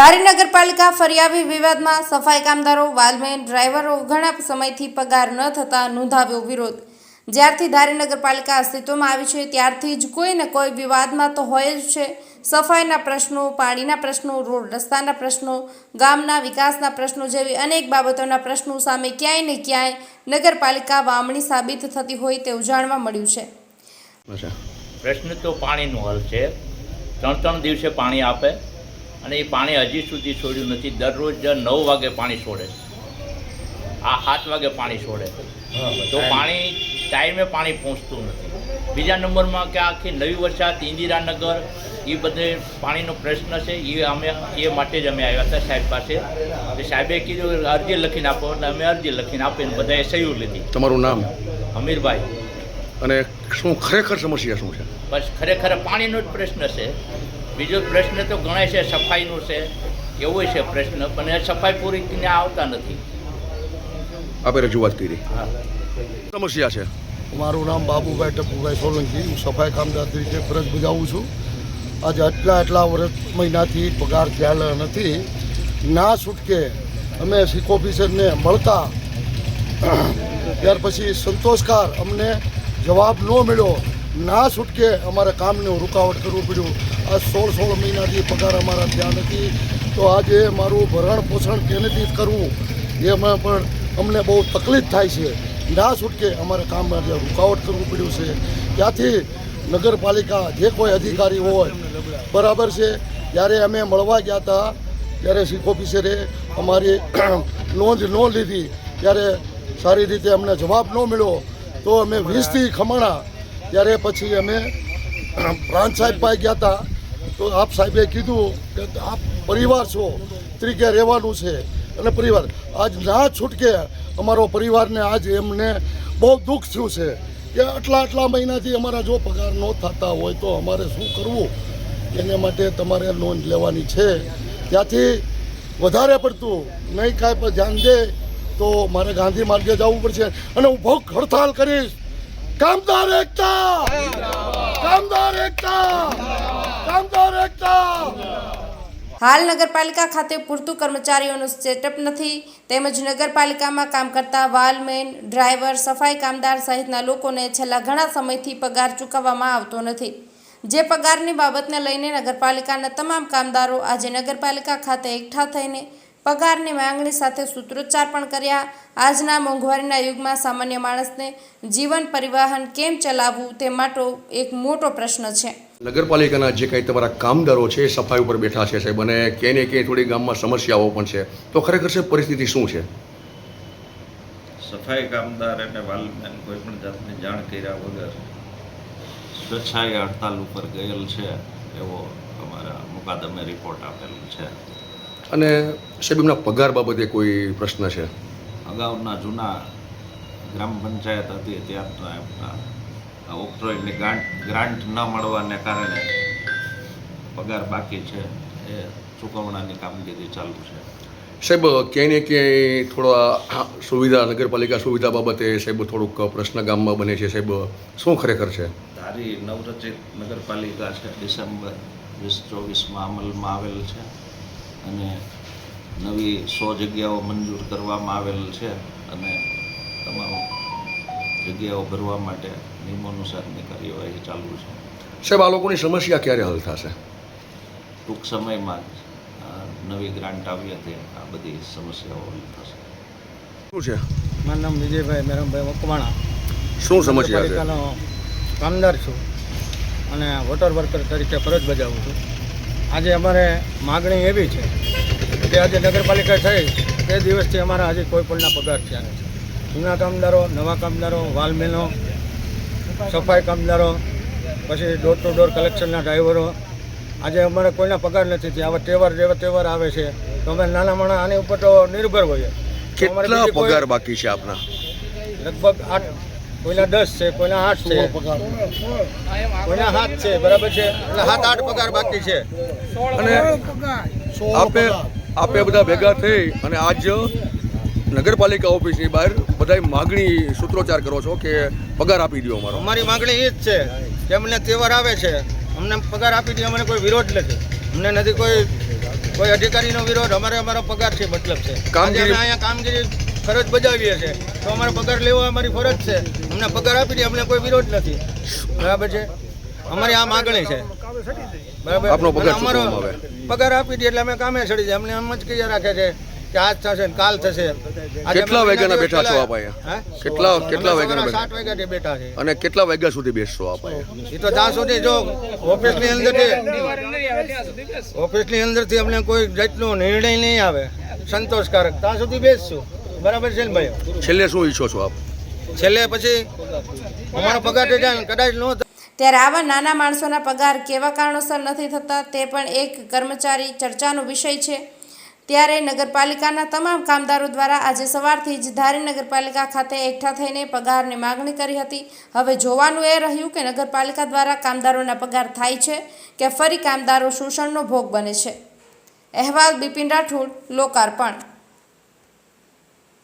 ધારી નગરપાલિકા ફરિયાવી વિવાદમાં સફાઈ કામદારો વાલમેન ડ્રાઈવરો ઘણા સમયથી પગાર ન થતા નોંધાવ્યો વિરોધ. જ્યારથી ધારી નગરપાલિકા અસ્તિત્વમાં આવી છે ત્યારથી જ કોઈ ને કોઈ વિવાદમાં તો હોય જ છે. સફાઈના પ્રશ્નો પાણીના પ્રશ્નો રોડ રસ્તાના પ્રશ્નો ગામના વિકાસના પ્રશ્નો જેવી અનેક બાબતોના પ્રશ્નો સામે ક્યાંય ને ક્યાંય નગરપાલિકા વામણી સાબિત થતી હોય તેવું જાણવા મળ્યું છે. પ્રશ્ન તો પાણીનો હલ છે. ત્રણ ત્રણ દિવસે પાણી આપે. અને એ પાણી હજી સુધી છોડ્યું નથી. દરરોજ નવ વાગે પાણી છોડે આ સાત વાગે પાણી છોડે તો પાણી ટાઈમે પાણી પહોંચતું નથી. બીજા નંબરમાં કે આખી નવી વરસાદ ઇન્દિરાનગર એ બધે પાણીનો પ્રશ્ન છે. એ અમે એ માટે જ અમે આવ્યા હતા સાહેબ પાસે. એ સાહેબે કીધું અરજી લખીને આપો. એટલે અમે અરજી લખીને આપીને બધાએ સહયું લીધી. તમારું નામ? અમીરભાઈ. અને શું ખરેખર સમસ્યા શું છે? બસ ખરેખર પાણીનો જ પ્રશ્ન છે. બીજો પ્રશ્ન તો ગણાય છે સફાઈનો છે એવો છે પ્રશ્ન પણ એ સફાઈ પૂરી આવતા નથી. આપે રજૂઆત કરી. હા. સમસ્યા છે. મારું નામ બાબુભાઈ ટપુભાઈ સોલંકી હું સફાઈ કામદાર તરીકે ફરજ બજાવું છું. આજે આટલા આટલા વર્ષ મહિનાથી પગાર થયેલ નથી. ના છૂટકે અમે શીખ ઓફિસરને મળતા ત્યાર પછી સંતોષકાર અમને જવાબ ન મળ્યો ના છૂટકે અમારે કામને રૂકાવટ કરવું પડ્યું. આ સોળ સોળ મહિનાથી પગાર અમારા થયા નથી. તો આજે મારું ભરણ પોષણ કેનેથી કરવું? એમાં પણ અમને બહુ તકલીફ થાય છે. ના છૂટકે અમારે કામમાં જે રૂકાવટ કરવું પડ્યું છે. ત્યાંથી નગરપાલિકા જે કોઈ અધિકારી હોય, બરાબર છે? જ્યારે અમે મળવા ગયા હતા, ત્યારે શીખ ઓફિસરે અમારી નોંધ ન લીધી. ત્યારે સારી રીતે અમને જવાબ ન મળ્યો. તો અમે વીસથી ખમણા ત્યારે પછી અમે પ્રાંત સાહેબ પાસે ગયા હતા. તો આપ સાહેબે કીધું કે આપ પરિવાર છો તરીકે રહેવાનું છે. અને પરિવાર, આજ ના છૂટકે અમારો પરિવારને આજ એમને બહુ દુઃખ થયું છે કે આટલા આટલા મહિનાથી અમારા જો પગાર ન થતા હોય તો અમારે શું કરવું? એને માટે તમારે લોન લેવાની છે. ત્યાંથી વધારે પડતું નહીં કાંઈ પણ ધ્યાન દે તો મારે ગાંધી માર્ગે જવું પડશે. અને હું ભૂખ હડતાલ કરીશ. કામદાર એકતા કામદાર એકતા કામદાર એકતા હાલ નગરપાલિકા ખાતે પૂરતું કર્મચારીઓનું સેટઅપ નથી. તેમજ નગરપાલિકામાં કામ કરતા વાલમેન, ડ્રાઈવર, સફાઈ કામદાર સહિતના લોકોને છેલ્લા ઘણા સમયથી પગાર ચૂકવવામાં આવતો નથી. જે પગારની બાબતને લઈને નગરપાલિકાના તમામ કામદારો આજે નગરપાલિકા ખાતે એકઠા થઈને પગારની માંગણી સાથે સૂત્રોચ્ચાર પણ કર્યા. આજના મોંઘવારીના યુગમાં સામાન્ય માણસને જીવન પરિવહન કેમ ચલાવવું તે માટે એક મોટો પ્રશ્ન છે. નગરપાલિકાના જે કંઈ તમારા કામદારો છે એ સફાઈ ઉપર બેઠા છે સાહેબ અને ક્યાંય ને ક્યાંય થોડી ગામમાં સમસ્યાઓ પણ છે. તો ખરેખર છે પરિસ્થિતિ શું છે? સફાઈ કામદાર અને વાલમેન કોઈ પણ જાતની જાણ કર્યા વગર સ્વેચ્છાએ હડતાલ ઉપર ગયેલ છે એવો અમારા મુકાદમે રિપોર્ટ આપેલ છે. અને સાહેબ એમના પગાર બાબતે કોઈ પ્રશ્ન છે? અગાઉના જૂના ગ્રામ પંચાયત હતી એમના ઓક્ટ્રોયની ગ્રાન્ટ ગ્રાન્ટ ન મળવાને કારણે પગાર બાકી છે એ ચૂકવણાની કામગીરી ચાલુ છે. સાહેબ ક્યાંય ને ક્યાંય થોડા સુવિધા નગરપાલિકા સુવિધા બાબતે સાહેબ થોડુંક પ્રશ્ન ગામમાં બને છે. સાહેબ શું ખરેખર છે? ધારી નવરચિત નગરપાલિકા છે ડિસેમ્બર વીસ ચોવીસમાં અમલમાં આવેલ છે. અને નવી સો જગ્યાઓ મંજૂર કરવામાં આવેલ છે અને તમામ જગ્યાઓ ભરવા માટે નિયમાનુસારની કાર્યવાહી ચાલુ છે. સાહેબ આ લોકોની સમસ્યા ક્યારે હલ થશે? ટૂંક સમયમાં નવી ગ્રાન્ટ આવી હતી. આ બધી સમસ્યાઓ હલ થશે. શું છે? મારું નામ વિજયભાઈ મેરમભાઈ મકવાણા શું સમસ્યા છે? કામદાર છું અને વોટર વર્કર તરીકે ફરજ બજાવું છું. આજે અમારે માગણી એવી છે કે આજે નગરપાલિકા થઈ તે દિવસથી અમારા હજી કોઈ પણના પગાર થયા નથી. જૂના કામદારો નવા કામદારો વાલમેનો સફાઈ કામદારો પછી ડોર ટુ ડોર કલેક્શનના ડ્રાઈવરો આજે અમારે કોઈના પગાર નથી થયા. આવા તહેવાર જેવા તહેવાર આવે છે તો અમે નાના માણા આની ઉપર તો નિર્ભર હોઈએ. કેટલા પગાર બાકી છે આપના? લગભગ આઠ કોઈના દસ છે કોઈના આઠ છે. કોઈના હાથ છે બરાબર છે? એટલે સાત આઠ પગાર બાકી છે. અને આપે આપે બધા ભેગા થઈ અને આજ નગરપાલિકા ઓફિસની બહાર બધાય માગણી સૂત્રોચ્ચાર કરો છો કે પગાર આપી દો અમારો. અમારી માગણી એ જ છે કે અમને તહેવાર આવે છે અમને પગાર આપી દે અમને કોઈ વિરોધ નથી. અમને નથી કોઈ કોઈ અધિકારીનો વિરોધ અમારે અમારો પગારથી મતલબ છે. કામગીરી- અહીંયા કામગીરી ફરજ બજાવીએ છીએ. તો અમારે પગાર લેવો અમારી ફરજ છે. અમને પગાર આપી દે અમને કોઈ વિરોધ નથી. બરાબર છે? અમારી આ માગણી છે. બરાબર? અમારો પગાર આપી દે એટલે અમે કામે ચડી જાય. અમને એમ જ કહી રાખે છે કે આજ થશે ને કાલ થશે. કેટલા વાગ્યાના બેઠા છો આપ અહીંયા? કેટલા કેટલા વાગ્યાના સાત વાગ્યા વાગ્યાથી બેઠા છે અને કેટલા વાગ્યા સુધી બેસશો આપ એ તો ત્યાં સુધી જો ઓફિસની અંદરથી ઓફિસની અંદરથી અમને કોઈ જાતનો નિર્ણય નહીં આવે. સંતોષકારક. ત્યાં સુધી બેસશું. બરાબર છે ને ભાઈ? છેલ્લે શું ઈચ્છો છો આપ? છેલ્લે પછી અમારો પગાર કદાચ ન ત્યારે આવા નાના માણસોના પગાર કેવા કારણોસર નથી થતા તે પણ એક કર્મચારી ચર્ચાનો વિષય છે. ત્યારે નગરપાલિકાના તમામ કામદારો દ્વારા આજે સવારથી જ ધારી નગરપાલિકા ખાતે એકઠા થઈને પગારની માગણી કરી હતી. હવે જોવાનું એ રહ્યું કે નગરપાલિકા દ્વારા કામદારોના પગાર થાય છે કે ફરી કામદારો શોષણનો ભોગ બને છે. અહેવાલ બિપિન રાઠોડ લોકાર્પણ.